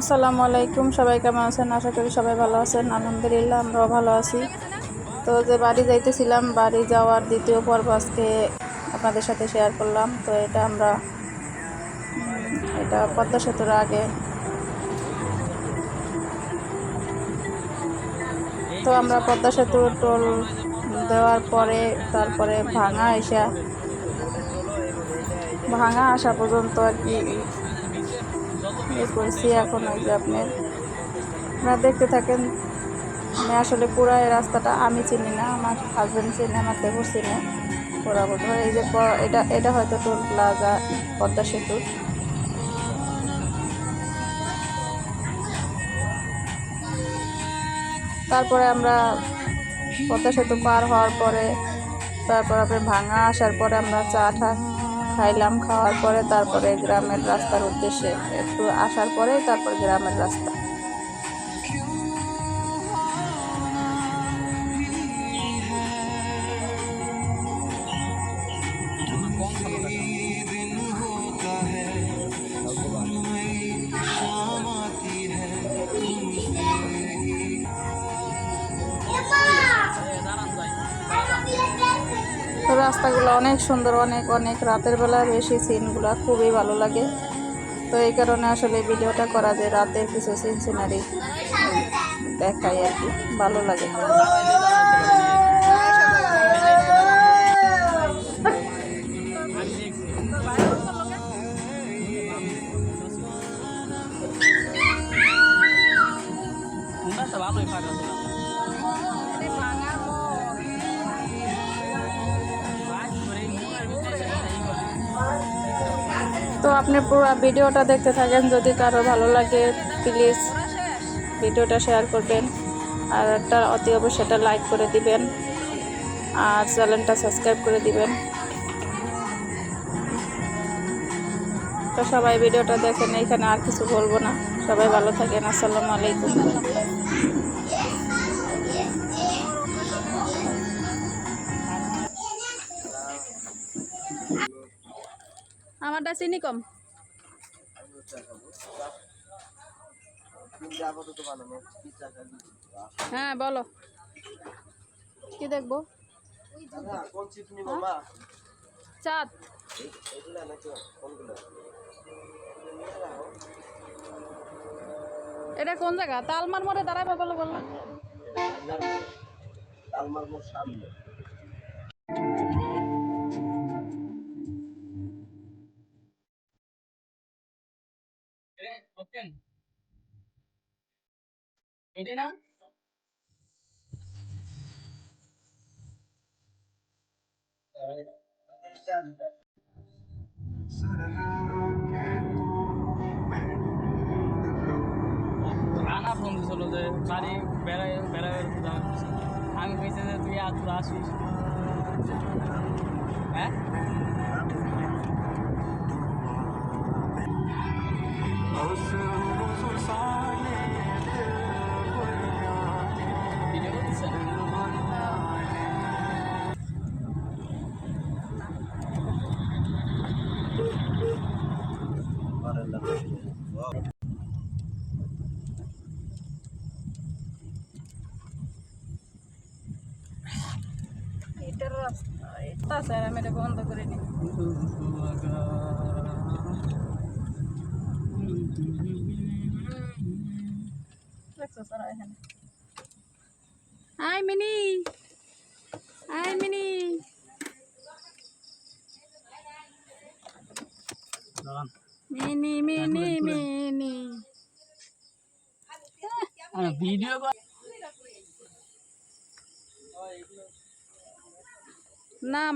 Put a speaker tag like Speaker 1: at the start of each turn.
Speaker 1: আসসালামু আলাইকুম, সবাই কেমন আছেন? আশা করি সবাই ভালো আছেন। আলহামদুলিল্লাহ, আমরাও ভালো আছি। তো যে বাড়ি যাইতেছিলাম, বাড়ি যাওয়ার দ্বিতীয় পর্ব আজকে আপনাদের সাথে শেয়ার করলাম। তো এটা আমরা এটা পদ্মা সেতুর আগে। তো আমরা পদ্মা সেতু টোল দেওয়ার পরে, তারপরে ভাঙা এসা, ভাঙা আসা পর্যন্ত আর কি এ করছি, এখন ওই যে আপনার আপনারা দেখতে থাকেন আমি আসলে পুরো এই রাস্তাটা আমি চিনি না, আমার হাজব্যান্ড চিনে, আমার দেবর চিনে পুরা বলতে, এই যে এটা এটা হয়তো টোল প্লাজা পদ্মা সেতু। তারপরে আমরা পদ্মা সেতু পার হওয়ার পরে, তারপর আপনার ভাঙা আসার পরে আমরা চা টা খাইলাম খাওয়ার পরে তারপরে গ্রামের রাস্তার উদ্দেশ্যে একটু আসার পরে তারপর গ্রামের রাস্তা। রাস্তাগুলো অনেক সুন্দর, অনেক অনেক। রাতের বেলা বেশি সিনগুলো খুবই ভালো লাগে। তো এই কারণে আসলে ভিডিওটা করা যায়, রাতের কিছু সিন সিনারি দেখাই আর কি, ভালো লাগে।
Speaker 2: ভালোই
Speaker 1: তো আপনি পুরো ভিডিওটা দেখতে থাকেন। যদি কারও ভালো লাগে প্লিজ ভিডিওটা শেয়ার করবেন। আর একটা অতি অবশ্যই এটা লাইক করে দিবেন। আর চ্যানেলটা সাবস্ক্রাইব করে দিবেন। তো সবাই ভিডিওটা দেখেন, এখানে আর কিছু বলব না। সবাই ভালো থাকেন, আসসালামু আলাইকুম। আমারটা চিনি কম। হ্যাঁ বলো। কি দেখব? চাঁদ। এটা কোন জায়গা? তালমার মোড়ে দাঁড়াবে বলো বলো।
Speaker 2: ওকেন এটা না রানা ফোন দিছিল যে, বাড়ি বেড়াই বেড়াই আমি কইছে যে, তুই আজ আসিস। হ্যাঁ? ভিডিও করতেছেন
Speaker 1: এটার রাস্তা এটা স্যার আমি এটা বন্ধ করে নিই দেখছো স্যার এখানে হাই মিনি হাই মিনি
Speaker 2: দাঁড়ান
Speaker 1: মিনি মিনি মিনি
Speaker 2: ভিডিও
Speaker 1: নাম